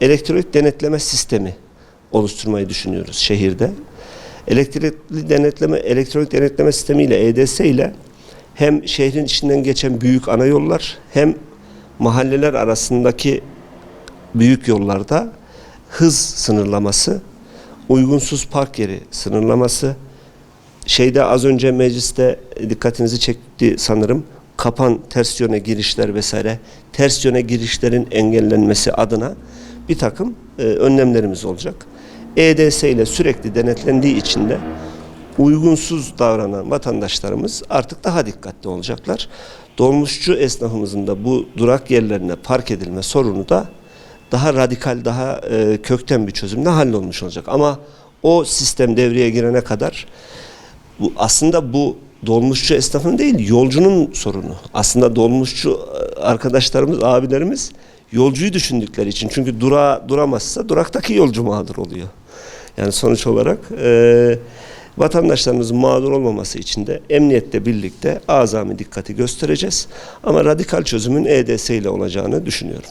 elektronik denetleme sistemi oluşturmayı düşünüyoruz şehirde. Elektrikli denetleme, elektronik denetleme sistemi ile EDS ile hem şehrin içinden geçen büyük ana yollar hem mahalleler arasındaki büyük yollarda hız sınırlaması, uygunsuz park yeri sınırlaması, şeyde az önce mecliste dikkatinizi çekti sanırım. Kapan ters yöne girişler vesaire ters yöne girişlerin engellenmesi adına bir takım e, önlemlerimiz olacak. EDS ile sürekli denetlendiği için de uygunsuz davranan vatandaşlarımız artık daha dikkatli olacaklar. Dolmuşçu esnafımızın da bu durak yerlerine park edilme sorunu da daha radikal, daha e, kökten bir çözümle hallolmuş olacak. Ama o sistem devreye girene kadar bu aslında bu dolmuşçu esnafın değil yolcunun sorunu. Aslında dolmuşçu e, arkadaşlarımız, abilerimiz yolcuyu düşündükleri için. Çünkü dura duramazsa duraktaki yolcu mağdur oluyor. Yani sonuç olarak e, vatandaşlarımızın mağdur olmaması için de emniyetle birlikte azami dikkati göstereceğiz. Ama radikal çözümün EDS ile olacağını düşünüyorum.